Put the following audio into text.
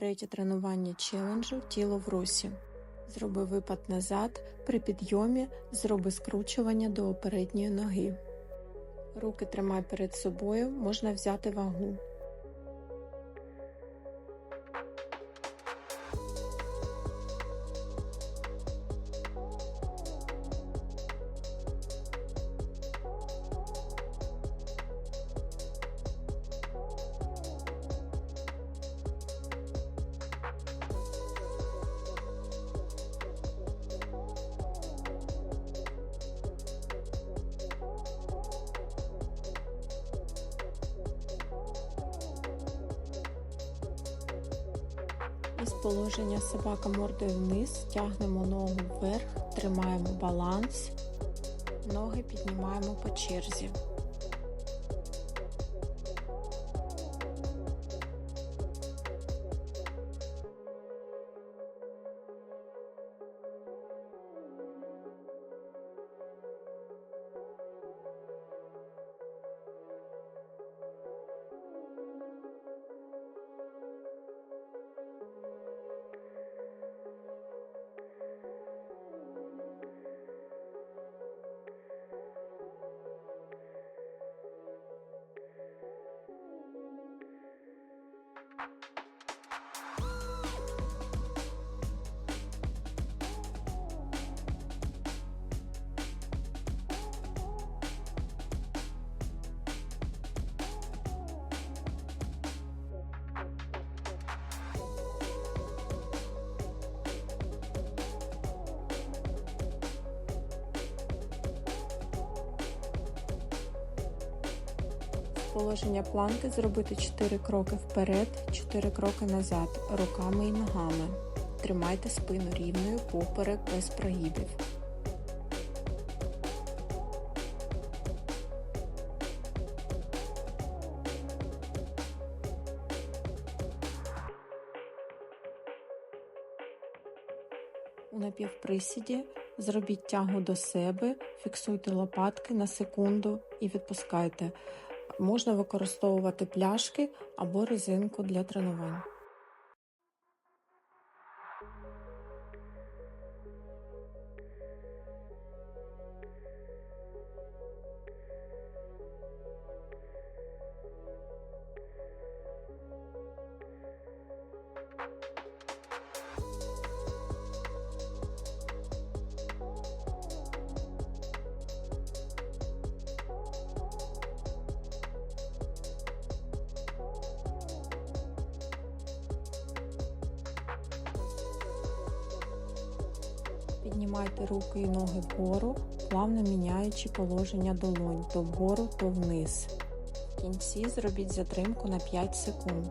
Третє тренування челенджу тіло в русі. Зроби випад назад. При підйомі зроби скручування до передньої ноги. Руки тримай перед собою, можна взяти вагу. Із положення собака мордою вниз, тягнемо ногу вверх, тримаємо баланс, ноги піднімаємо по черзі. Положення планки зробити 4 кроки вперед, 4 кроки назад, руками і ногами. Тримайте спину рівною поперек без прогибів. У напівприсіді зробіть тягу до себе, фіксуйте лопатки на секунду і відпускайте. Можна використовувати пляшки або резинку для тренувань. Піднімайте руки і ноги вгору, плавно міняючи положення долонь то вгору, то вниз. В кінці зробіть затримку на 5 секунд.